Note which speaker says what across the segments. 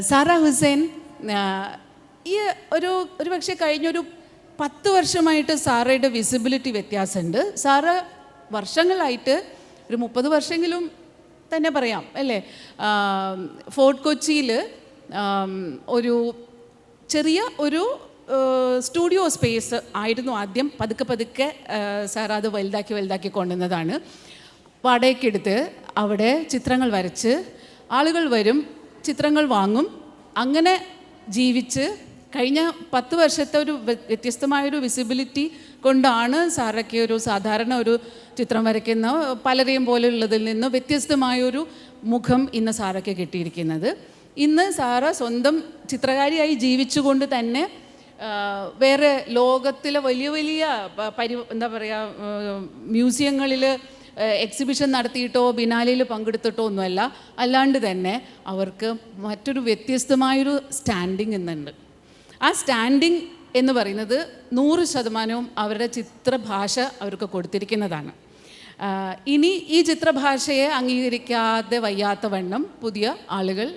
Speaker 1: Sara Hussain ഈ ഒരു ഒരു പക്ഷേ കഴിഞ്ഞൊരു പത്ത് വർഷമായിട്ട് സാറയുടെ വിസിബിലിറ്റി വ്യത്യാസമുണ്ട്. സാറ് വർഷങ്ങളായിട്ട് ഒരു മുപ്പത് വർഷമെങ്കിലും തന്നെ പറയാം അല്ലേ? ഫോർട്ട് കൊച്ചിയിൽ ഒരു ചെറിയ ഒരു സ്റ്റുഡിയോ സ്പേസ് ആയിരുന്നു ആദ്യം പതുക്കെ പതുക്കെ സാർ അത് വലുതാക്കി വലുതാക്കി കൊണ്ടുവന്നതാണ്. വാടകയ്ക്കെടുത്ത് അവിടെ ചിത്രങ്ങൾ വരച്ച് ആളുകൾ വരും ചിത്രങ്ങൾ വാങ്ങും. അങ്ങനെ ജീവിച്ച് കഴിഞ്ഞ പത്ത് വർഷത്തെ ഒരു വ്യ- വ്യത്യസ്തമായൊരു വിസിബിലിറ്റി കൊണ്ടാണ് സാറൊക്കെ ഒരു സാധാരണ ഒരു ചിത്രം വരയ്ക്കുന്ന പലരെയും പോലെയുള്ളതിൽ നിന്ന് വ്യത്യസ്തമായൊരു മുഖം ഇന്ന് സാറൊക്കെ കിട്ടിയിരിക്കുന്നത്. ഇന്ന് സാറ സ്വന്തം ചിത്രകാരിയായി ജീവിച്ചുകൊണ്ട് തന്നെ വേറെ ലോകത്തിലെ വലിയ വലിയ പരി എന്താ പറയുക മ്യൂസിയങ്ങളിൽ എക്സിബിഷൻ നടത്തിയിട്ടോ ബിനാലയിൽ പങ്കെടുത്തിട്ടോ ഒന്നുമല്ല. അല്ലാണ്ട് തന്നെ അവർക്ക് മറ്റൊരു വ്യത്യസ്തമായൊരു സ്റ്റാൻഡിങ് ഇന്നുണ്ട് ആ സ്റ്റാൻഡിങ് എന്ന് പറയുന്നത് നൂറ് ശതമാനവും അവരുടെ ചിത്രഭാഷ അവർക്ക് കൊടുത്തിരിക്കുന്നതാണ്. ഇനി ഈ ചിത്രഭാഷയെ അംഗീകരിക്കാതെ വയ്യാത്ത വണ്ണം പുതിയ ആളുകൾ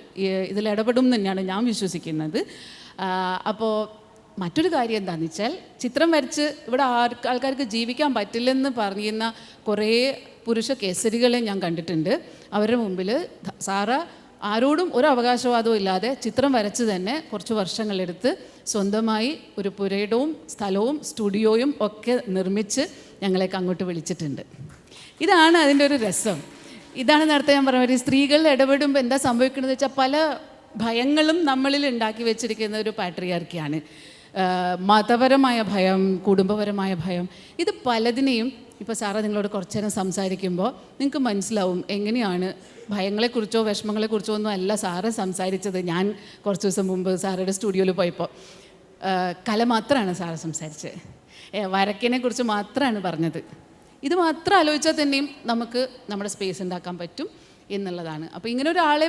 Speaker 1: ഇതിൽ ഇടപെടും തന്നെയാണ് ഞാൻ വിശ്വസിക്കുന്നത്. അപ്പോൾ മറ്റൊരു കാര്യം എന്താണെന്ന് വെച്ചാൽ ചിത്രം വരച്ച് ഇവിടെ ആൾക്കാർക്ക് ജീവിക്കാൻ പറ്റില്ലെന്ന് പറയുന്ന കുറേ പുരുഷ കേസരികളെ ഞാൻ കണ്ടിട്ടുണ്ട്. അവരുടെ മുമ്പിൽ സാറ ആരോടും ഒരു അവകാശവാദവും ഇല്ലാതെ ചിത്രം വരച്ച് തന്നെ കുറച്ച് വർഷങ്ങളെടുത്ത് സ്വന്തമായി ഒരു പുരയിടവും സ്ഥലവും സ്റ്റുഡിയോയും ഒക്കെ നിർമ്മിച്ച് ഞങ്ങളെയൊക്കെ അങ്ങോട്ട് വിളിച്ചിട്ടുണ്ട്. ഇതാണ് അതിന്റെ ഒരു രസം. ഇതാണ് നേരത്തെ ഞാൻ പറഞ്ഞ സ്ത്രീകൾ ഇടപെടുമ്പോൾ എന്താ സംഭവിക്കുന്നത് വെച്ചാൽ പല ഭയങ്ങളും നമ്മളിൽ ഉണ്ടാക്കി വെച്ചിരിക്കുന്ന ഒരു പാട്രിയാർക്കിയാണ് മതപരമായ ഭയം കുടുംബപരമായ ഭയം ഇത് പലതിനെയും ഇപ്പോൾ സാറേ നിങ്ങളോട് കുറച്ച് നേരം സംസാരിക്കുമ്പോൾ നിങ്ങൾക്ക് മനസ്സിലാവും എങ്ങനെയാണ് ഭയങ്ങളെക്കുറിച്ചോ വിഷമങ്ങളെക്കുറിച്ചോ ഒന്നും അല്ല സാറ് സംസാരിച്ചത് ഞാൻ കുറച്ച് ദിവസം മുമ്പ് സാറുടെ സ്റ്റുഡിയോയിൽ പോയപ്പോൾ കല മാത്രമാണ് സാറ് സംസാരിച്ചത് വരക്കിനെ കുറിച്ച് മാത്രമാണ് പറഞ്ഞത്. ഇത് മാത്രം ആലോചിച്ചാൽ തന്നെയും നമുക്ക് നമ്മുടെ സ്പേസ് ഉണ്ടാക്കാൻ പറ്റും എന്നുള്ളതാണ്. അപ്പോൾ ഇങ്ങനെ ഒരാളെ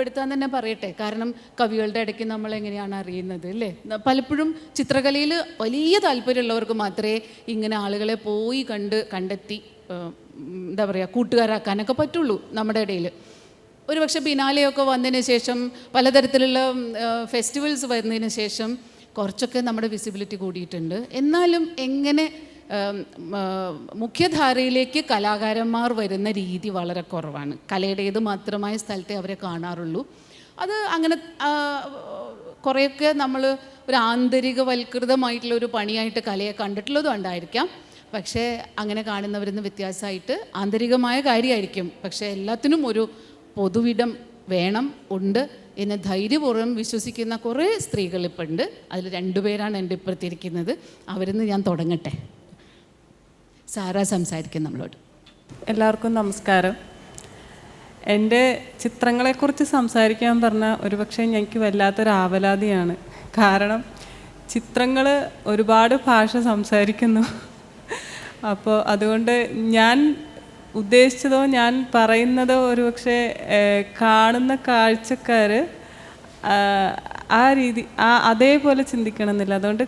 Speaker 1: പരിചയപ്പെടുത്താൻ തന്നെ പറയട്ടെ. കാരണം കവികളുടെ ഇടയ്ക്ക് നമ്മൾ എങ്ങനെയാണ് അറിയുന്നത് അല്ലേ? പലപ്പോഴും ചിത്രകലയിൽ വലിയ താല്പര്യമുള്ളവർക്ക് മാത്രമേ ഇങ്ങനെ ആളുകളെ പോയി കണ്ട് കണ്ടെത്തി എന്താ പറയുക കൂട്ടുകാരാക്കാനൊക്കെ പറ്റുള്ളൂ നമ്മുടെ ഇടയിൽ. ഒരുപക്ഷെ ബിനാലെയൊക്കെ വന്നതിന് ശേഷം പലതരത്തിലുള്ള ഫെസ്റ്റിവൽസ് വരുന്നതിന് ശേഷം കുറച്ചൊക്കെ നമ്മുടെ വിസിബിലിറ്റി കൂടിയിട്ടുണ്ട്. എന്നാലും എങ്ങനെ മുഖ്യധാരയിലേക്ക് കലാകാരന്മാർ വരുന്ന രീതി വളരെ കുറവാണ്. കലയുടേത് മാത്രമായ സ്ഥലത്തെ അവരെ കാണാറുള്ളൂ. അത് അങ്ങനെ കുറേയൊക്കെ നമ്മൾ ഒരു ആന്തരികവൽകൃതമായിട്ടുള്ള ഒരു പണിയായിട്ട് കലയെ കണ്ടിട്ടുള്ളതും ഉണ്ടായിരിക്കാം. പക്ഷേ അങ്ങനെ കാണുന്നവരിന്ന് വ്യത്യാസമായിട്ട് ആന്തരികമായ കാര്യമായിരിക്കും. പക്ഷേ എല്ലാത്തിനും ഒരു പൊതുവിടം വേണം ഉണ്ട് എന്നെ ധൈര്യപൂർവം വിശ്വസിക്കുന്ന കുറേ സ്ത്രീകൾ ഇപ്പോൾ ഉണ്ട് അതിൽ രണ്ടുപേരാണ് എന്റെ ഇപ്പുറത്തിരിക്കുന്നത്. അവരിന്ന് ഞാൻ തുടങ്ങട്ടെ. സാറ സംസാരിക്കും നമ്മളോട്.
Speaker 2: എല്ലാവർക്കും നമസ്കാരം. എന്റെ ചിത്രങ്ങളെക്കുറിച്ച് സംസാരിക്കാൻ പറഞ്ഞാൽ ഒരുപക്ഷെ എനിക്ക് വല്ലാത്തൊരു ആവലാതിയാണ്. കാരണം ചിത്രങ്ങൾ ഒരുപാട് ഭാഷ സംസാരിക്കുന്നു. അപ്പോൾ അതുകൊണ്ട് ഞാൻ ഉദ്ദേശിച്ചതോ ഞാൻ പറയുന്നതോ ഒരുപക്ഷെ കാണുന്ന കാഴ്ചക്കാർ ആ രീതി ആ അതേപോലെ ചിന്തിക്കണമെന്നില്ല. അതുകൊണ്ട്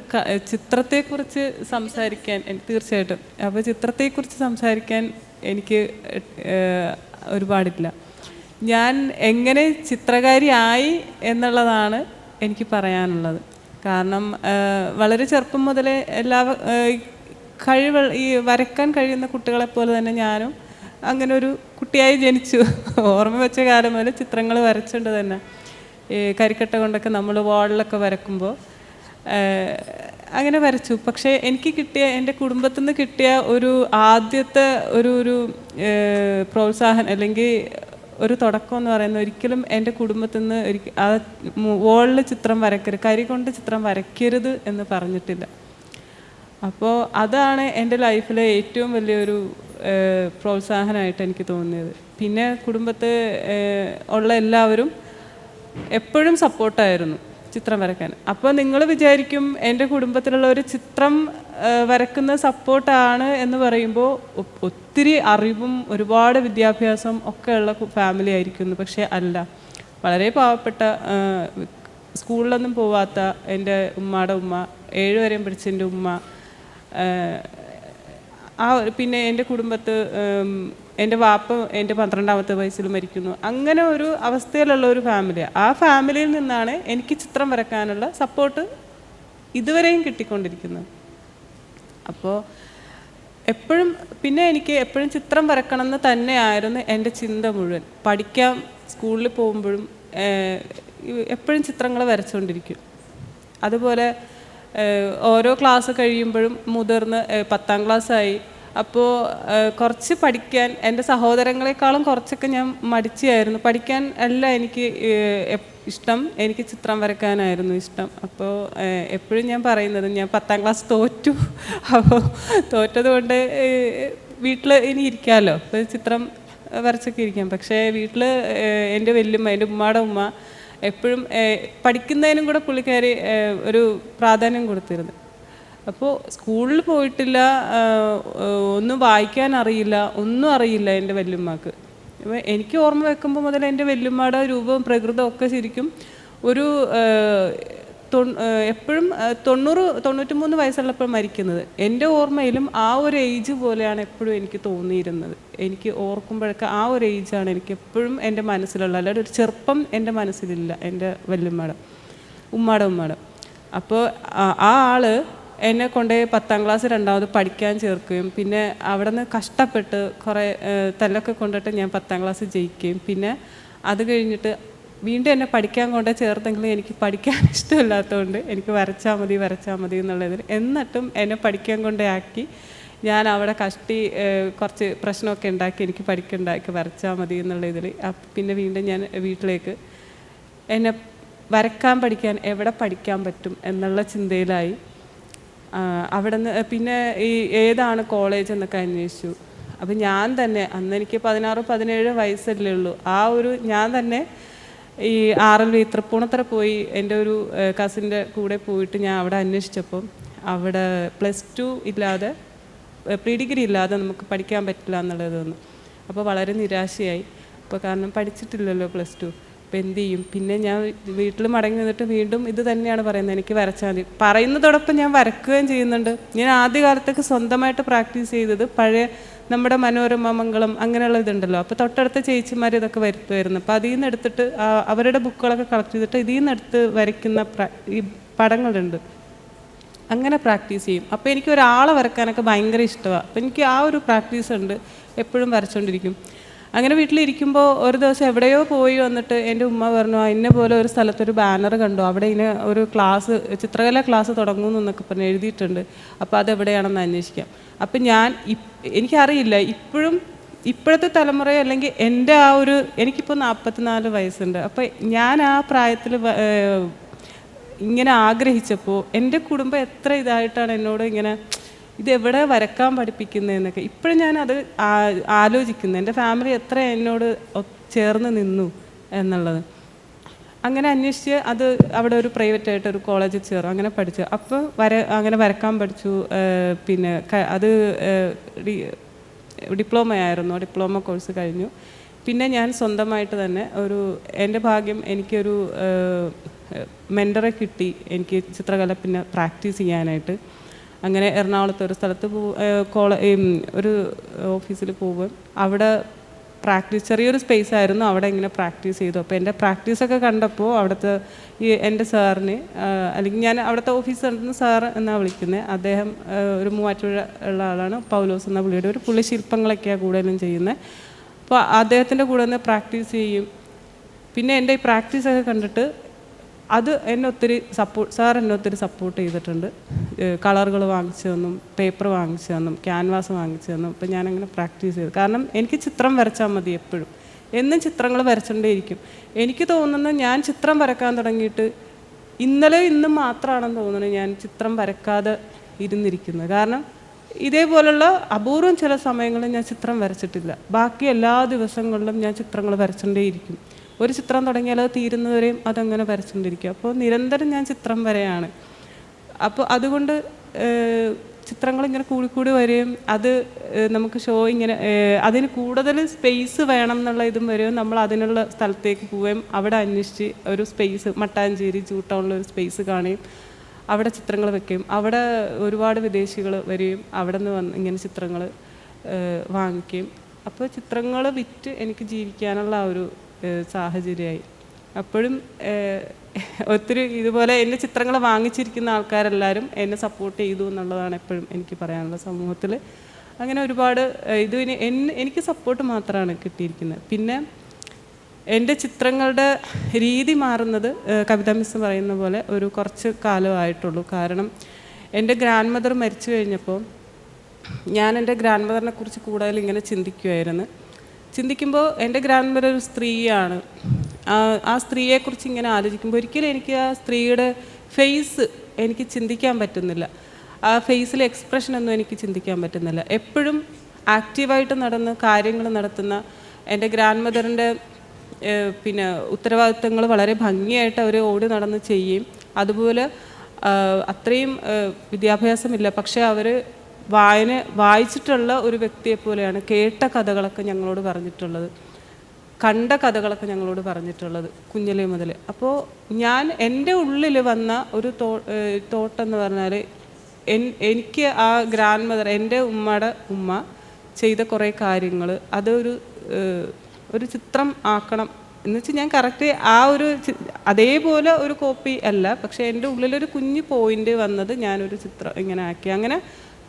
Speaker 2: ചിത്രത്തെക്കുറിച്ച് സംസാരിക്കാൻ തീർച്ചയായിട്ടും. അപ്പോൾ ചിത്രത്തെക്കുറിച്ച് സംസാരിക്കാൻ എനിക്ക് ഒരുപാടില്ല. ഞാൻ എങ്ങനെ ചിത്രകാരിയായി എന്നുള്ളതാണ് എനിക്ക് പറയാനുള്ളത്. കാരണം വളരെ ചെറുപ്പം മുതലേ എല്ലാ കഴിവ് ഈ വരക്കാൻ കഴിയുന്ന കുട്ടികളെ പോലെ തന്നെ ഞാനും അങ്ങനെ ഒരു കുട്ടിയായി ജനിച്ചു. ഓർമ്മ വെച്ച കാലം മുതൽ ചിത്രങ്ങൾ വരച്ചുകൊണ്ട് തന്നെ. കരിക്കട്ട കൊണ്ടൊക്കെ നമ്മൾ വാളിലൊക്കെ വരക്കുമ്പോൾ അങ്ങനെ വരച്ചു. പക്ഷേ എനിക്ക് കിട്ടിയ എന്റെ കുടുംബത്തിൽ നിന്ന് കിട്ടിയ ഒരു ആദ്യത്തെ ഒരു ഒരു പ്രോത്സാഹനം അല്ലെങ്കിൽ ഒരു തുടക്കം എന്ന് പറയുന്നത് ഒരിക്കലും എന്റെ കുടുംബത്തിൽ നിന്ന് ഒരിക്ക ആ വോളിൽ ചിത്രം വരക്കരുത് കരി കൊണ്ട് ചിത്രം വരയ്ക്കരുത് എന്ന് പറഞ്ഞിട്ടില്ല. അപ്പോൾ അതാണ് എന്റെ ലൈഫിലെ ഏറ്റവും വലിയൊരു പ്രോത്സാഹനമായിട്ട് എനിക്ക് തോന്നിയത്. പിന്നെ കുടുംബത്ത് ഉള്ള എല്ലാവരും എപ്പോഴും സപ്പോർട്ടായിരുന്നു ചിത്രം വരയ്ക്കാൻ. അപ്പോൾ നിങ്ങൾ വിചാരിക്കും എന്റെ കുടുംബത്തിലുള്ള ഒരു ചിത്രം വരക്കുന്ന സപ്പോർട്ടാണ് എന്ന് പറയുമ്പോൾ ഒത്തിരി അറിവും ഒരുപാട് വിദ്യാഭ്യാസം ഒക്കെ ഉള്ള ഫാമിലി ആയിരിക്കുന്നു. പക്ഷേ അല്ല. വളരെ പാവപ്പെട്ട സ്കൂളിലൊന്നും പോവാത്ത എന്റെ ഉമ്മയുടെ ഉമ്മ ഏഴ് വരെയും പഠിച്ച എന്റെ ഉമ്മ ആ പിന്നെ എന്റെ കുടുംബത്ത് എന്റെ വാപ്പ എന്റെ പന്ത്രണ്ടാമത്തെ വയസ്സിൽ മരിക്കുന്നു. അങ്ങനെ ഒരു അവസ്ഥയിലുള്ള ഒരു ഫാമിലിയാണ് ആ ഫാമിലിയിൽ നിന്നാണ് എനിക്ക് ചിത്രം വരക്കാനുള്ള സപ്പോർട്ട് ഇതുവരെയും കിട്ടിക്കൊണ്ടിരിക്കുന്നത്. അപ്പോൾ എപ്പോഴും പിന്നെ എനിക്ക് എപ്പോഴും ചിത്രം വരക്കണം എന്ന് തന്നെയായിരുന്നു എന്റെ ചിന്ത മുഴുവൻ. പഠിക്കാം സ്കൂളിൽ പോകുമ്പോഴും എപ്പോഴും ചിത്രങ്ങൾ വരച്ചുകൊണ്ടിരിക്കും അതുപോലെ ഓരോ ക്ലാസ് കഴിയുമ്പോഴും മുതിർന്ന് പത്താം ക്ലാസ്സായി അപ്പോൾ കുറച്ച് പഠിക്കാൻ എന്റെ സഹോദരങ്ങളെക്കാളും കുറച്ചൊക്കെ ഞാൻ മടിച്ചായിരുന്നു. പഠിക്കാൻ അല്ല എനിക്ക് ഇഷ്ടം. എനിക്ക് ചിത്രം വരയ്ക്കാനായിരുന്നു ഇഷ്ടം. അപ്പോൾ എപ്പോഴും ഞാൻ പറയുന്നത് ഞാൻ പത്താം ക്ലാസ് തോറ്റു. അപ്പോൾ തോറ്റതുകൊണ്ട് വീട്ടിൽ ഇനി ഇരിക്കാമല്ലോ അപ്പോൾ ചിത്രം വരച്ചൊക്കെ ഇരിക്കാം. പക്ഷേ വീട്ടിൽ എന്റെ വല്യമ്മ എന്റെ ഉമ്മയുടെ ഉമ്മ എപ്പോഴും പഠിക്കുന്നതിനും കൂടെ പുള്ളിക്കാരി ഒരു പ്രാധാന്യം കൊടുത്തിരുന്നു. അപ്പോൾ സ്കൂളിൽ പോയിട്ടില്ല ഒന്നും വായിക്കാൻ അറിയില്ല ഒന്നും അറിയില്ല എന്റെ വല്യമ്മക്ക്. അപ്പോൾ എനിക്ക് ഓർമ്മ വെക്കുമ്പോൾ മുതൽ എന്റെ വല്യമ്മയുടെ രൂപവും പ്രകൃതവും ഒക്കെ ശരിക്കും ഒരു എപ്പോഴും തൊണ്ണൂറ് തൊണ്ണൂറ്റി മൂന്ന് വയസ്സുള്ളപ്പോൾ മരിക്കുന്നത്. എന്റെ ഓർമ്മയിലും ആ ഒരു ഏജ് പോലെയാണ് എപ്പോഴും എനിക്ക് തോന്നിയിരുന്നത്. എനിക്ക് ഓർക്കുമ്പോഴൊക്കെ ആ ഒരു ഏജാണ് എനിക്ക് എപ്പോഴും എന്റെ മനസ്സിലുള്ള അല്ലാതെ ഒരു ചെറുപ്പം എന്റെ മനസ്സിലില്ല എന്റെ വല്യമ്മയുടെ ഉമ്മാടെ ഉമ്മാടെ. അപ്പോൾ ആ ആൾ എന്നെ കൊണ്ട് പത്താം ക്ലാസ് രണ്ടാമത് പഠിക്കാൻ ചേർക്കുകയും പിന്നെ അവിടെ നിന്ന് കഷ്ടപ്പെട്ട് കുറേ തല്ലൊക്കെ കൊണ്ടിട്ട് ഞാൻ പത്താം ക്ലാസ് ജയിക്കുകയും. പിന്നെ അത് കഴിഞ്ഞിട്ട് വീണ്ടും എന്നെ പഠിക്കാൻ കൊണ്ട് ചേർത്തെങ്കിലും എനിക്ക് പഠിക്കാൻ ഇഷ്ടമില്ലാത്തതുകൊണ്ട് എനിക്ക് വരച്ചാൽ മതി വരച്ചാൽ മതി എന്നുള്ളതിൽ എന്നിട്ടും എന്നെ പഠിക്കാൻ കൊണ്ടേ ആക്കി. ഞാൻ അവിടെ കഷ്ടി കുറച്ച് പ്രശ്നമൊക്കെ ഉണ്ടാക്കി എനിക്ക് പഠിക്കണ്ടാക്കി വരച്ചാൽ മതി എന്നുള്ള ഇതിൽ പിന്നെ വീണ്ടും ഞാൻ വീട്ടിലേക്ക് എന്നെ വരക്കാൻ പഠിക്കാൻ എവിടെ പഠിക്കാൻ പറ്റും എന്നുള്ള ചിന്തയിലായി. അവിടെ നിന്ന് പിന്നെ ഈ ഏതാണ് കോളേജ് എന്നൊക്കെ അന്വേഷിച്ചു. അപ്പം ഞാൻ തന്നെ അന്ന് എനിക്ക് പതിനാറ് പതിനേഴ് വയസ്സല്ലേ ഉള്ളൂ. ആ ഒരു ഞാൻ തന്നെ ഈ ആർ എൽ വി തൃപ്പൂണിത്തറ പോയി എന്റെ ഒരു കസിന്റെ കൂടെ പോയിട്ട് ഞാൻ അവിടെ അന്വേഷിച്ചപ്പം അവിടെ പ്ലസ് ടു ഇല്ലാതെ പ്രീ ഡിഗ്രി ഇല്ലാതെ നമുക്ക് പഠിക്കാൻ പറ്റില്ല എന്നുള്ളത് തോന്നുന്നു അപ്പോൾ വളരെ നിരാശയായി. അപ്പോൾ കാരണം പഠിച്ചിട്ടില്ലല്ലോ പ്ലസ് ടു അപ്പോൾ എന്ത് ചെയ്യും പിന്നെ ഞാൻ വീട്ടിൽ മടങ്ങി വന്നിട്ട് വീണ്ടും ഇത് തന്നെയാണ് പറയുന്നത്. എനിക്ക് വരച്ചാൽ മതി. പറയുന്നതോടൊപ്പം ഞാൻ വരക്കുകയും ചെയ്യുന്നുണ്ട്. ഞാൻ ആദ്യ കാലത്തൊക്കെ സ്വന്തമായിട്ട് പ്രാക്ടീസ് ചെയ്തത് പഴയ നമ്മുടെ മനോരമ മംഗളം അങ്ങനെയുള്ള ഇതുണ്ടല്ലോ. അപ്പോൾ തൊട്ടടുത്ത ചേച്ചിമാർ ഇതൊക്കെ വരുത്തുമായിരുന്നു അപ്പോൾ അതിൽ നിന്ന് എടുത്തിട്ട് അവരുടെ ബുക്കുകളൊക്കെ കളക്ട് ചെയ്തിട്ട് ഇതിൽ നിന്ന് എടുത്ത് വരയ്ക്കുന്ന ഈ പടങ്ങളുണ്ട്. അങ്ങനെ പ്രാക്ടീസ് ചെയ്യും. അപ്പോൾ എനിക്ക് ഒരാളെ വരക്കാനൊക്കെ ഭയങ്കര ഇഷ്ടമാണ് അപ്പോൾ എനിക്ക് ആ ഒരു പ്രാക്ടീസ് ഉണ്ട് എപ്പോഴും വരച്ചുകൊണ്ടിരിക്കും അങ്ങനെ വീട്ടിലിരിക്കുമ്പോൾ ഒരു ദിവസം എവിടെയോ പോയി വന്നിട്ട് എന്റെ ഉമ്മ പറഞ്ഞു "ആ, ഇന്ന പോലെ ഒരു സ്ഥലത്തൊരു ബാനർ കണ്ടു. അവിടെ ഇങ്ങനെ ഒരു ക്ലാസ് ചിത്രകല ക്ലാസ് തുടങ്ങുന്നു എന്നൊക്കെ പറഞ്ഞ് എഴുതിയിട്ടുണ്ട്. അപ്പോൾ അതെവിടെയാണെന്ന് അന്വേഷിക്കാം. അപ്പം ഞാൻ എനിക്കറിയില്ല. ഇപ്പോഴും ഇപ്പോഴത്തെ തലമുറ അല്ലെങ്കിൽ എന്റെ ആ ഒരു എനിക്കിപ്പോൾ നാൽപ്പത്തിനാല് വയസ്സുണ്ട്. അപ്പോൾ ഞാൻ ആ പ്രായത്തിൽ ഇങ്ങനെ ആഗ്രഹിച്ചപ്പോൾ എന്റെ കുടുംബം എത്ര ഇതായിട്ടാണ് എന്നോട് ഇങ്ങനെ ഇത് എവിടെ വരക്കാൻ പഠിപ്പിക്കുന്നതെന്നൊക്കെ ഇപ്പോഴും ഞാനത് ആലോചിക്കുന്നു. എന്റെ ഫാമിലി എത്ര എന്നോട് ചേർന്ന് നിന്നു എന്നുള്ളത്. അങ്ങനെ അന്വേഷിച്ച് അത് അവിടെ ഒരു പ്രൈവറ്റ് ആയിട്ട് ഒരു കോളേജിൽ ചേർന്നു. അങ്ങനെ പഠിച്ചു. അപ്പോൾ വര അങ്ങനെ വരക്കാൻ പഠിച്ചു. പിന്നെ അത് ഡിപ്ലോമ ആയിരുന്നു. ഡിപ്ലോമ കോഴ്സ് കഴിഞ്ഞു. പിന്നെ ഞാൻ സ്വന്തമായിട്ട് തന്നെ ഒരു എന്റെ ഭാഗ്യം എനിക്കൊരു മെന്ററെ കിട്ടി. എനിക്ക് ചിത്രകല പിന്നെ പ്രാക്ടീസ് ചെയ്യാനായിട്ട്. അങ്ങനെ എറണാകുളത്ത് ഒരു സ്ഥലത്ത് കോള ഒരു ഓഫീസിൽ പോവുകയും അവിടെ പ്രാക്ടീസ് ചെറിയൊരു സ്പേസ് ആയിരുന്നു അവിടെ ഇങ്ങനെ പ്രാക്ടീസ് ചെയ്തു. അപ്പോൾ എന്റെ പ്രാക്ടീസൊക്കെ കണ്ടപ്പോൾ അവിടുത്തെ ഈ എന്റെ സാറിന് അല്ലെങ്കിൽ ഞാൻ അവിടുത്തെ ഓഫീസറിൽ നിന്ന് സാർ എന്നാണ് വിളിക്കുന്നത് അദ്ദേഹം ഒരു മൂവാറ്റുപുഴ ഉള്ള ആളാണ് പൗലോസ് എന്ന പുള്ളിയുടെ ഒരു പുള്ളി ശില്പങ്ങളൊക്കെയാണ് കൂടുതലും ചെയ്യുന്നത് അപ്പോൾ അദ്ദേഹത്തിന്റെ കൂടെ നിന്ന് പ്രാക്ടീസ് ചെയ്യും. പിന്നെ എന്റെ ഈ പ്രാക്ടീസൊക്കെ കണ്ടിട്ട് അത് എന്നെ ഒത്തിരി സപ്പോർട്ട് സാർ എന്നെ ഒത്തിരി സപ്പോർട്ട് ചെയ്തിട്ടുണ്ട്. കളറുകൾ വാങ്ങിച്ചു തന്നും പേപ്പർ വാങ്ങിച്ചു തന്നും ക്യാൻവാസ് വാങ്ങിച്ചു തന്നും. ഇപ്പം ഞാനങ്ങനെ പ്രാക്ടീസ് ചെയ്തു. കാരണം എനിക്ക് ചിത്രം വരച്ചാൽ മതി എപ്പോഴും. എന്നും ചിത്രങ്ങൾ വരച്ചുകൊണ്ടേയിരിക്കും എനിക്ക് തോന്നുന്നത് ഞാൻ ചിത്രം വരക്കാൻ തുടങ്ങിയിട്ട് ഇന്നലെ ഇന്നും മാത്രമാണെന്ന് തോന്നുന്നത് ഞാൻ ചിത്രം വരക്കാതെ ഇരുന്നിരിക്കുന്നത്. കാരണം ഇതേപോലുള്ള അപൂർവം ചില സമയങ്ങളിൽ ഞാൻ ചിത്രം വരച്ചിട്ടില്ല. ബാക്കി എല്ലാ ദിവസങ്ങളിലും ഞാൻ ചിത്രങ്ങൾ വരച്ചുകൊണ്ടേയിരിക്കും ഒരു ചിത്രം തുടങ്ങിയാൽ അത് തീരുന്നവരെയും അതങ്ങനെ വരച്ചുകൊണ്ടിരിക്കും. അപ്പോൾ നിരന്തരം ഞാൻ ചിത്രം വരെയാണ്. അപ്പോൾ അതുകൊണ്ട് ചിത്രങ്ങൾ ഇങ്ങനെ കൂടിക്കൂടി വരികയും അത് നമുക്ക് ഷോ ഇങ്ങനെ അതിന് കൂടുതൽ സ്പേസ് വേണം എന്നുള്ള ഇതും വരെയും നമ്മൾ അതിനുള്ള സ്ഥലത്തേക്ക് പോവുകയും അവിടെ അന്വേഷിച്ച് ഒരു സ്പേസ് മട്ടാഞ്ചേരി ജൂ ഒരു സ്പേസ് കാണുകയും അവിടെ ചിത്രങ്ങൾ വെക്കുകയും അവിടെ ഒരുപാട് വിദേശികൾ വരികയും അവിടെ നിന്ന് വന്ന് ഇങ്ങനെ ചിത്രങ്ങൾ വാങ്ങിക്കുകയും. അപ്പോൾ ചിത്രങ്ങൾ വിറ്റ് എനിക്ക് ജീവിക്കാനുള്ള ആ ഒരു സാഹചര്യമായി. അപ്പോഴും ഒത്തിരി ഇതുപോലെ എന്റെ ചിത്രങ്ങൾ വാങ്ങിച്ചിരിക്കുന്ന ആൾക്കാരെല്ലാവരും എന്നെ സപ്പോർട്ട് ചെയ്തു എന്നുള്ളതാണ് എപ്പോഴും എനിക്ക് പറയാനുള്ള സമൂഹത്തിൽ അങ്ങനെ ഒരുപാട് ഇത് എനിക്ക് സപ്പോർട്ട് മാത്രമാണ് കിട്ടിയിരിക്കുന്നത്. പിന്നെ എന്റെ ചിത്രങ്ങളുടെ രീതി മാറുന്നത് കവിത മിസ് പറയുന്ന പോലെ ഒരു കുറച്ച് കാലമായിട്ടുള്ളൂ കാരണം എന്റെ ഗ്രാൻഡ് മദർ മരിച്ചു കഴിഞ്ഞപ്പോൾ ഞാൻ എന്റെ ഗ്രാൻഡ് മദറിനെ കുറിച്ച് കൂടുതൽ ഇങ്ങനെ ചിന്തിക്കുമായിരുന്നു ചിന്തിക്കുമ്പോൾ എന്റെ ഗ്രാൻഡ് മദർ ഒരു സ്ത്രീയാണ്. ആ സ്ത്രീയെക്കുറിച്ച് ഇങ്ങനെ ആലോചിക്കുമ്പോൾ ഒരിക്കലും എനിക്ക് ആ സ്ത്രീയുടെ ഫേസ് എനിക്ക് ചിന്തിക്കാൻ പറ്റുന്നില്ല. ആ ഫേസിലെ എക്സ്പ്രഷൻ ഒന്നും എനിക്ക് ചിന്തിക്കാൻ പറ്റുന്നില്ല. എപ്പോഴും ആക്റ്റീവായിട്ട് നടന്ന് കാര്യങ്ങൾ നടത്തുന്ന എന്റെ ഗ്രാൻഡ് മദറിന്റെ പിന്നെ ഉത്തരവാദിത്തങ്ങൾ വളരെ ഭംഗിയായിട്ട് അവർ ഓടി നടന്ന് ചെയ്യും. അതുപോലെ അത്രയും വിദ്യാഭ്യാസമില്ല. പക്ഷേ അവർ വായന വായിച്ചിട്ടുള്ള ഒരു വ്യക്തിയെ പോലെയാണ് കേട്ട കഥകളൊക്കെ ഞങ്ങളോട് പറഞ്ഞിട്ടുള്ളത്. കണ്ട കഥകളൊക്കെ ഞങ്ങളോട് പറഞ്ഞിട്ടുള്ളത് കുഞ്ഞിലേ മുതൽ. അപ്പോൾ ഞാൻ എന്റെ ഉള്ളിൽ വന്ന ഒരു തോ തോട്ടെന്ന് പറഞ്ഞാൽ എൻ എനിക്ക് ആ ഗ്രാൻഡ് മദർ എന്റെ ഉമ്മയുടെ ഉമ്മ ചെയ്ത കുറേ കാര്യങ്ങൾ അതൊരു ഒരു ചിത്രം ആക്കണം എന്ന് വെച്ചാൽ ഞാൻ കറക്റ്റ് ആ ഒരു അതേപോലെ ഒരു കോപ്പി അല്ല. പക്ഷേ എന്റെ ഉള്ളിലൊരു കുഞ്ഞു പോയിന്റ് വന്നത് ഞാനൊരു ചിത്രം ഇങ്ങനെ ആക്കി. അങ്ങനെ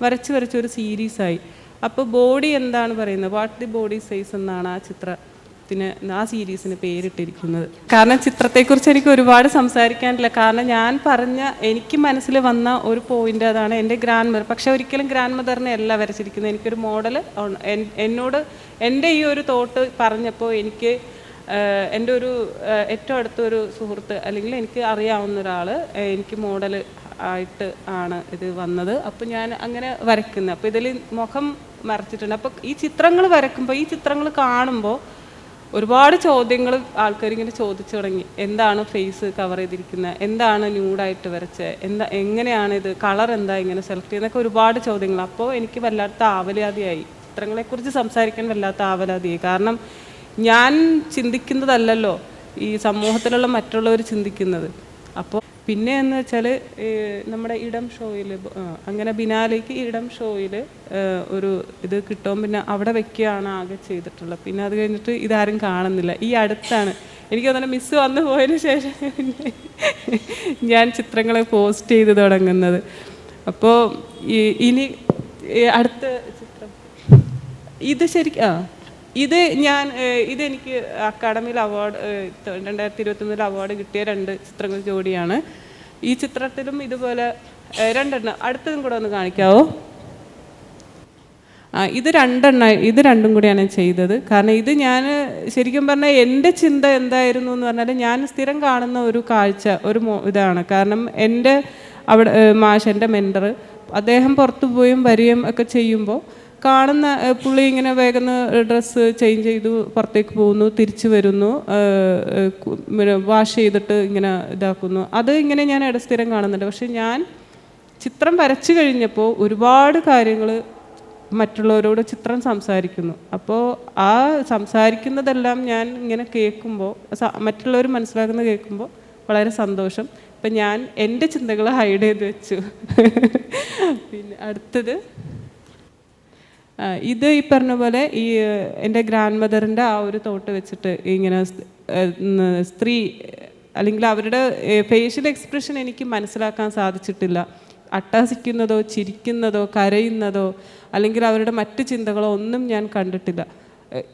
Speaker 2: വരച്ച് വരച്ച് ഒരു സീരീസായി അപ്പോൾ ബോഡി എന്താണ് പറയുന്നത്? വാട്ട് ദി ബോഡി സൈസ് എന്നാണ് ആ ചിത്രത്തിന് ആ സീരീസിന് പേരിട്ടിരിക്കുന്നത്. കാരണം ചിത്രത്തെക്കുറിച്ച് എനിക്ക് ഒരുപാട് സംസാരിക്കാനില്ല. കാരണം ഞാൻ പറഞ്ഞ എനിക്ക് മനസ്സിൽ വന്ന ഒരു പോയിന്റ് അതാണ് എന്റെ ഗ്രാൻഡ് മദർ പക്ഷെ ഒരിക്കലും ഗ്രാൻഡ് മദറിനെ അല്ല വരച്ചിരിക്കുന്നത്. എനിക്കൊരു മോഡൽ എന്നോട് എന്റെ ഈ ഒരു തോട്ട് പറഞ്ഞപ്പോൾ എനിക്ക് എന്റെ ഒരു ഏറ്റവും അടുത്തൊരു സുഹൃത്ത് അല്ലെങ്കിൽ എനിക്ക് അറിയാവുന്ന ഒരാൾ എനിക്ക് മോഡൽ ആയിട്ട് ആണ് ഇത് വന്നത്. അപ്പോൾ ഞാൻ അങ്ങനെ വരയ്ക്കുന്നത് അപ്പോൾ ഇതിൽ മുഖം മറച്ചിട്ടുണ്ട്. അപ്പോൾ ഈ ചിത്രങ്ങൾ വരയ്ക്കുമ്പോൾ ഈ ചിത്രങ്ങൾ കാണുമ്പോൾ ഒരുപാട് ചോദ്യങ്ങൾ ആൾക്കാർ ഇങ്ങനെ ചോദിച്ചു തുടങ്ങി. എന്താണ് ഫേസ് കവർ ചെയ്തിരിക്കുന്നത് എന്താണ് ന്യൂഡായിട്ട് വരച്ചത് എന്താ എങ്ങനെയാണ് ഇത്? കളർ എന്താ ഇങ്ങനെ സെലക്ട് ചെയ്യുന്നതൊക്കെ ഒരുപാട് ചോദ്യങ്ങൾ അപ്പോൾ എനിക്ക് വല്ലാത്ത ആവലാതിയായി. ചിത്രങ്ങളെക്കുറിച്ച് സംസാരിക്കാൻ വല്ലാത്ത ആവലാതിയായി. കാരണം ഞാൻ ചിന്തിക്കുന്നതല്ലല്ലോ ഈ സമൂഹത്തിലുള്ള മറ്റുള്ളവർ ചിന്തിക്കുന്നത്. അപ്പോൾ പിന്നെ എന്ന് വെച്ചാൽ നമ്മുടെ ഇടം ഷോയിൽ അങ്ങനെ ബിനാലേക്ക് ഇടം ഷോയിൽ ഒരു ഇത് കിട്ടും. പിന്നെ അവിടെ വെക്കുകയാണ് ആകെ ചെയ്തിട്ടുള്ളത്. പിന്നെ അത് കഴിഞ്ഞിട്ട് ഇതാരും കാണുന്നില്ല. ഈ അടുത്താണ്. എനിക്ക് തോന്നുന്നു മിസ്സ് വന്നു പോയതിന് ശേഷം ഞാൻ ചിത്രങ്ങളെ പോസ്റ്റ് ചെയ്ത് തുടങ്ങുന്നത്. അപ്പോൾ ഇനി അടുത്ത ചിത്രം. ഇത് ശരിക്കും ആ. ഇത് ഞാൻ ഇതെനിക്ക് അക്കാഡമിയിൽ അവാർഡ് രണ്ടായിരത്തി ഇരുപത്തൊന്നിൽ അവാർഡ് കിട്ടിയ രണ്ട് ചിത്രങ്ങൾ ജോഡിയാണ്. ഈ ചിത്രത്തിലും ഇതുപോലെ രണ്ടെണ്ണം. അടുത്തതും കൂടെ ഒന്ന് കാണിക്കാവോ? ഇത് രണ്ടെണ്ണ ഇത് രണ്ടും കൂടിയാണ് ഞാൻ ചെയ്തത്. കാരണം ഇത് ഞാൻ ശരിക്കും പറഞ്ഞാൽ എന്റെ ചിന്ത എന്തായിരുന്നു എന്ന് പറഞ്ഞാൽ ഞാൻ സ്ഥിരം കാണുന്ന ഒരു കാഴ്ച ഒരു ഇതാണ്. കാരണം എന്റെ അവിടെ മാഷ് എന്റെ മെന്റർ അദ്ദേഹം പുറത്തു പോയും വരികയും ഒക്കെ ചെയ്യുമ്പോൾ കാണുന്ന പുള്ളി ഇങ്ങനെ വേഗം ഡ്രസ്സ് ചേഞ്ച് ചെയ്തു പുറത്തേക്ക് പോകുന്നു തിരിച്ചു വരുന്നു വാഷ് ചെയ്തിട്ട് ഇങ്ങനെ ഇതാക്കുന്നു. അത് ഇങ്ങനെ ഞാൻ ഇടസ്ഥിരം കാണുന്നുണ്ട്. പക്ഷെ ഞാൻ ചിത്രം വരച്ചു കഴിഞ്ഞപ്പോൾ ഒരുപാട് കാര്യങ്ങൾ മറ്റുള്ളവരോട് ചിത്രം സംസാരിക്കുന്നു. അപ്പോൾ ആ സംസാരിക്കുന്നതെല്ലാം ഞാൻ ഇങ്ങനെ കേൾക്കുമ്പോൾ മറ്റുള്ളവർ മനസ്സിലാക്കുന്നത് കേൾക്കുമ്പോൾ വളരെ സന്തോഷം. ഇപ്പം ഞാൻ എന്റെ ചിന്തകൾ ഹൈഡ് ചെയ്ത് വെച്ചു. പിന്നെ അടുത്തത് ഇത് ഈ പറഞ്ഞ പോലെ ഈ എന്റെ ഗ്രാൻഡ് മദറിന്റെ ആ ഒരു തോട്ട് വെച്ചിട്ട് ഇങ്ങനെ സ്ത്രീ അല്ലെങ്കിൽ അവരുടെ ഫേഷ്യൽ എക്സ്പ്രഷൻ എനിക്ക് മനസ്സിലാക്കാൻ സാധിച്ചിട്ടില്ല. അട്ടഹസിക്കുന്നതോ ചിരിക്കുന്നതോ കരയുന്നതോ അല്ലെങ്കിൽ അവരുടെ മറ്റ് ചിന്തകളോ ഒന്നും ഞാൻ കണ്ടിട്ടില്ല.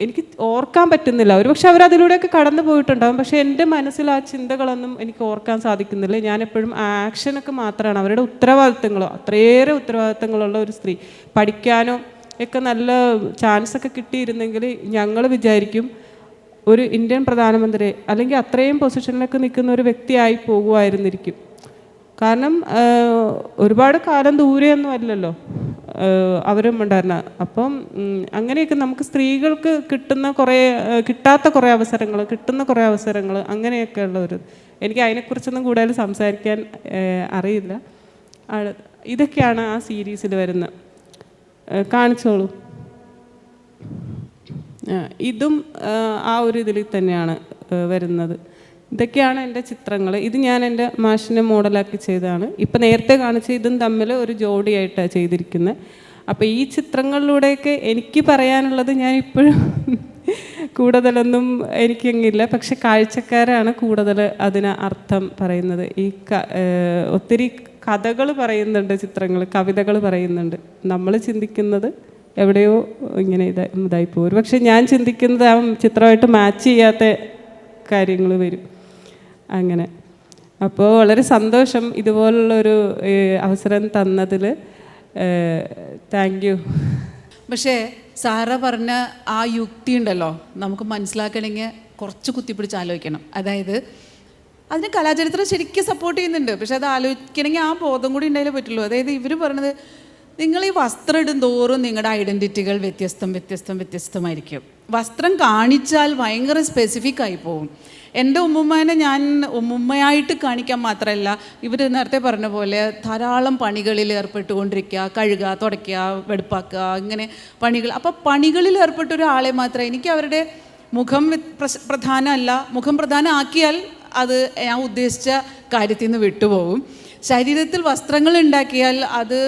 Speaker 2: എനിക്ക് ഓർക്കാൻ പറ്റുന്നില്ല. ഒരു പക്ഷെ അവരതിലൂടെയൊക്കെ കടന്നു പോയിട്ടുണ്ടാകും പക്ഷേ എന്റെ മനസ്സിൽ ആ ചിന്തകളൊന്നും എനിക്ക് ഓർക്കാൻ സാധിക്കുന്നില്ല. ഞാൻ എപ്പോഴും ആക്ഷനൊക്കെ മാത്രമാണ്. അവരുടെ ഉത്തരവാദിത്തങ്ങളോ അത്രയേറെ ഉത്തരവാദിത്തങ്ങളുള്ള ഒരു സ്ത്രീ. പഠിക്കാനോ ഒക്കെ നല്ല ചാൻസ് ഒക്കെ കിട്ടിയിരുന്നെങ്കിൽ ഞങ്ങൾ വിചാരിക്കും ഒരു ഇന്ത്യൻ പ്രധാനമന്ത്രി അല്ലെങ്കിൽ അത്രയും പൊസിഷനിലൊക്കെ നിൽക്കുന്ന ഒരു വ്യക്തിയായി പോകുമായിരുന്നിരിക്കും കാരണം ഒരുപാട് കാലം ദൂരെയൊന്നും അല്ലല്ലോ അവരും ഉണ്ടായിരുന്ന. അപ്പം അങ്ങനെയൊക്കെ നമുക്ക് സ്ത്രീകൾക്ക് കിട്ടുന്ന കുറേ കിട്ടാത്ത കുറേ അവസരങ്ങൾ കിട്ടുന്ന കുറേ അവസരങ്ങൾ അങ്ങനെയൊക്കെ ഉള്ള ഒരു എനിക്ക് അതിനെക്കുറിച്ചൊന്നും കൂടുതൽ സംസാരിക്കാൻ അറിയില്ല. ഇതൊക്കെയാണ് ആ സീരീസിൽ വരുന്നത് കാണിച്ചോളൂ. ഇതും ആ, ഒരു ഇതിൽ തന്നെയാണ് വരുന്നത്. ഇതൊക്കെയാണ് എന്റെ ചിത്രങ്ങൾ ഇത് ഞാൻ എന്റെ മാഷിനെ മോഡലാക്കി ചെയ്തതാണ്. ഇപ്പം നേരത്തെ കാണിച്ച ഇതും തമ്മിൽ ഒരു ജോഡിയായിട്ടാണ് ചെയ്തിരിക്കുന്നത് അപ്പോൾ ഈ ചിത്രങ്ങളിലൂടെയൊക്കെ എനിക്ക് പറയാനുള്ളത് ഞാൻ ഇപ്പോഴും കൂടുതലൊന്നും എനിക്കങ്ങില്ല പക്ഷെ കാഴ്ചക്കാരാണ് കൂടുതൽ അതിന് അർത്ഥം പറയുന്നത്. ഈ ഒത്തിരി കഥകൾ പറയുന്നുണ്ട് ചിത്രങ്ങൾ കവിതകൾ പറയുന്നുണ്ട്. നമ്മൾ ചിന്തിക്കുന്നത് എവിടെയോ ഇങ്ങനെ ഇതാ ഇതായി പോകും പക്ഷെ ഞാൻ ചിന്തിക്കുന്നത് ആ ചിത്രമായിട്ട് മാച്ച് ചെയ്യാത്ത കാര്യങ്ങൾ വരും. അങ്ങനെ. അപ്പോൾ വളരെ സന്തോഷം ഇതുപോലുള്ളൊരു അവസരം തന്നതിൽ താങ്ക് യു
Speaker 1: പക്ഷേ സാറ പറഞ്ഞ ആ യുക്തി ഉണ്ടല്ലോ. നമുക്ക് മനസ്സിലാക്കണമെങ്കിൽ കുറച്ച് കുത്തിപ്പിടിച്ച് ആലോചിക്കണം. അതായത് അതിന് കലാചരിത്രം ശരിക്കും സപ്പോർട്ട് ചെയ്യുന്നുണ്ട്. പക്ഷെ അത് ആലോചിക്കണമെങ്കിൽ ആ ബോധം കൂടി ഉണ്ടായാലേ പറ്റുള്ളൂ. അതായത് ഇവർ പറഞ്ഞത് നിങ്ങൾ ഈ വസ്ത്രം ഇടും തോറും നിങ്ങളുടെ ഐഡന്റിറ്റികൾ വ്യത്യസ്തം വ്യത്യസ്തം വ്യത്യസ്തമായിരിക്കും. വസ്ത്രം കാണിച്ചാൽ ഭയങ്കര സ്പെസിഫിക് ആയി പോകും എന്റെ ഉമ്മുമ്മേനെ ഞാൻ ഉമ്മുമ്മയായിട്ട് കാണിക്കാൻ മാത്രമല്ല ഇവർ നേരത്തെ പറഞ്ഞ പോലെ ധാരാളം പണികളിൽ ഏർപ്പെട്ടുകൊണ്ടിരിക്കുക കഴുകുക തുടയ്ക്കുക വെടുപ്പാക്കുക ഇങ്ങനെ പണികൾ. അപ്പോൾ പണികളിൽ ഏർപ്പെട്ട ഒരാളെ മാത്രമേ എനിക്ക് അവരുടെ മുഖം പ്രധാനമല്ല മുഖം പ്രധാനമാക്കിയാൽ അത് ഞാൻ ഉദ്ദേശിച്ച കാര്യത്തിൽ നിന്ന് വിട്ടുപോകും. ശരീരത്തിൽ വസ്ത്രങ്ങൾ ഉണ്ടാക്കിയാൽ അത്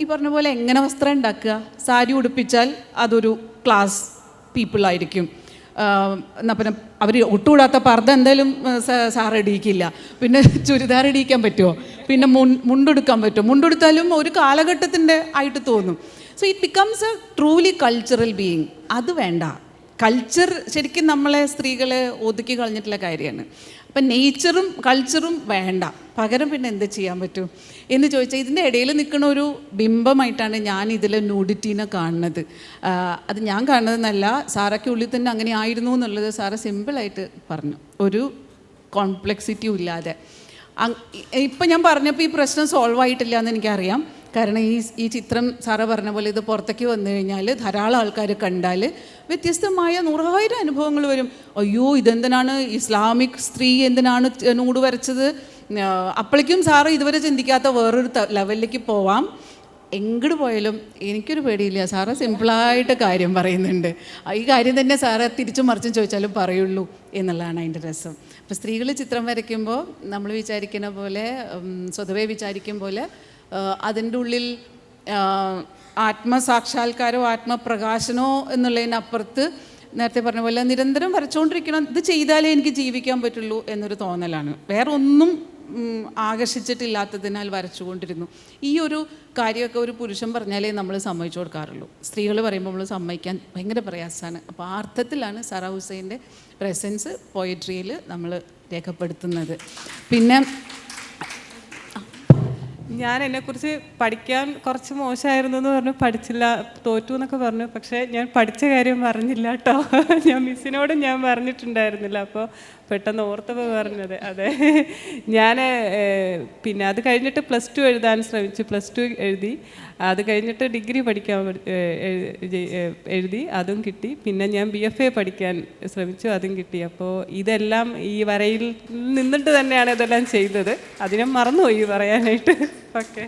Speaker 1: ഈ പറഞ്ഞ പോലെ എങ്ങനെ വസ്ത്രം ഉണ്ടാക്കുക? സാരി ഉടുപ്പിച്ചാൽ അതൊരു ക്ലാസ് പീപ്പിളായിരിക്കും എന്നാ പിന്നെ അവർ ഒട്ടുകൂടാത്ത പർദ്ദ എന്തായാലും സാർ ഇടിയിക്കില്ല. പിന്നെ ചുരിദാർ ഇടിയിക്കാൻ പറ്റുമോ പിന്നെ മുൻ മുണ്ടെടുക്കാൻ പറ്റുമോ മുണ്ടെടുത്താലും ഒരു കാലഘട്ടത്തിന്റെ ആയിട്ട് തോന്നും. So it becomes a truly cultural being അത് വേണ്ട. കൾച്ചർ ശരിക്കും നമ്മളെ സ്ത്രീകളെ ഒതുക്കി കളഞ്ഞിട്ടുള്ള കാര്യമാണ്. അപ്പം നേച്ചറും കൾച്ചറും വേണ്ട. പകരം പിന്നെ എന്ത് ചെയ്യാൻ പറ്റും? എന്ന് ചോദിച്ചാൽ ഇതിന്റെ ഇടയിൽ നിൽക്കുന്ന ഒരു ബിംബമായിട്ടാണ് ഞാൻ ഇതിൽ നൂഡിറ്റീനെ കാണുന്നത്. അത് ഞാൻ കാണുന്നതെന്നല്ല സാറൊക്കെ ഉള്ളിൽ തന്നെ അങ്ങനെ ആയിരുന്നു എന്നുള്ളത് സാറ് സിമ്പിളായിട്ട് പറഞ്ഞു. ഒരു കോംപ്ലക്സിറ്റിയും ഇല്ലാതെ. ഇപ്പം ഞാൻ പറഞ്ഞപ്പോൾ ഈ പ്രശ്നം സോൾവ് ആയിട്ടില്ല എന്ന് എനിക്കറിയാം. കാരണം ഈ ഈ ചിത്രം സാറ് പറഞ്ഞ പോലെ ഇത് പുറത്തേക്ക് വന്നു കഴിഞ്ഞാൽ ധാരാളം ആൾക്കാർ കണ്ടാൽ വ്യത്യസ്തമായ നൂറായിരം അനുഭവങ്ങൾ വരും. അയ്യോ ഇതെന്തിനാണ് ഇസ്ലാമിക് സ്ത്രീ എന്തിനാണ് നൂട് വരച്ചത്? അപ്പോഴേക്കും സാറ് ഇതുവരെ ചിന്തിക്കാത്ത വേറൊരു ലെവലിലേക്ക് പോവാം. എങ്ങോട്ട് പോയാലും എനിക്കൊരു പേടിയില്ല. സാറ് സിമ്പിളായിട്ട് കാര്യം പറയുന്നുണ്ട്. ഈ കാര്യം തന്നെ സാറ് തിരിച്ചും മറിച്ചും ചോദിച്ചാലും പറയുള്ളൂ എന്നുള്ളതാണ് അതിന്റെ രസം. അപ്പോൾ സ്ത്രീകൾ ചിത്രം വരയ്ക്കുമ്പോൾ നമ്മൾ വിചാരിക്കുന്ന പോലെ സ്വതവേ വിചാരിക്കും പോലെ അതിന്റെ ഉള്ളിൽ ആത്മസാക്ഷാത്കാരോ ആത്മപ്രകാശനോ എന്നുള്ളതിനപ്പുറത്ത് നേരത്തെ പറഞ്ഞ പോലെ നിരന്തരം വരച്ചുകൊണ്ടിരിക്കണം. ഇത് ചെയ്താലേ എനിക്ക് ജീവിക്കാൻ പറ്റുള്ളൂ എന്നൊരു തോന്നലാണ്. വേറെ ഒന്നും ആകർഷിച്ചിട്ടില്ലാത്തതിനാൽ വരച്ചുകൊണ്ടിരുന്നു. ഈ ഒരു കാര്യമൊക്കെ ഒരു പുരുഷൻ പറഞ്ഞാലേ നമ്മൾ സമ്മതിച്ചു കൊടുക്കാറുള്ളൂ. സ്ത്രീകൾ പറയുമ്പോൾ നമ്മൾ സമ്മതിക്കാൻ ഭയങ്കര പ്രയാസമാണ്. അപ്പോൾ ആ അർത്ഥത്തിലാണ് സറ ഹുസൈന്റെ പ്രസൻസ് പോയട്രിയിൽ നമ്മൾ രേഖപ്പെടുത്തുന്നത്. പിന്നെ
Speaker 2: ഞാൻ എന്നെക്കുറിച്ച് പഠിക്കാൻ കുറച്ച് മോശമായിരുന്നു എന്ന് പറഞ്ഞു പഠിച്ചില്ല തോറ്റു എന്നൊക്കെ പറഞ്ഞു. പക്ഷേ ഞാൻ പഠിച്ച കാര്യം പറഞ്ഞില്ല കേട്ടോ. ഞാൻ മിസ്സിനോട് ഞാൻ പറഞ്ഞിട്ടുണ്ടായിരുന്നില്ല. അപ്പോൾ പെട്ടെന്ന് ഓർത്തപ്പോൾ പറഞ്ഞത്. അതെ. ഞാൻ പിന്നെ അത് കഴിഞ്ഞിട്ട് പ്ലസ് ടു എഴുതാൻ ശ്രമിച്ചു. പ്ലസ് ടു എഴുതി. അത് കഴിഞ്ഞിട്ട് ഡിഗ്രി പഠിക്കാൻ എഴുതി അതും കിട്ടി. പിന്നെ ഞാൻ ബി എഫ് എ പഠിക്കാൻ ശ്രമിച്ചു അതും കിട്ടി. അപ്പോൾ ഇതെല്ലാം ഈ വരയിൽ നിന്നിട്ട് തന്നെയാണ് ഇതെല്ലാം ചെയ്തത്. അതിനെ മറന്നുപോയി പറയാനായിട്ട്. ഓക്കെ.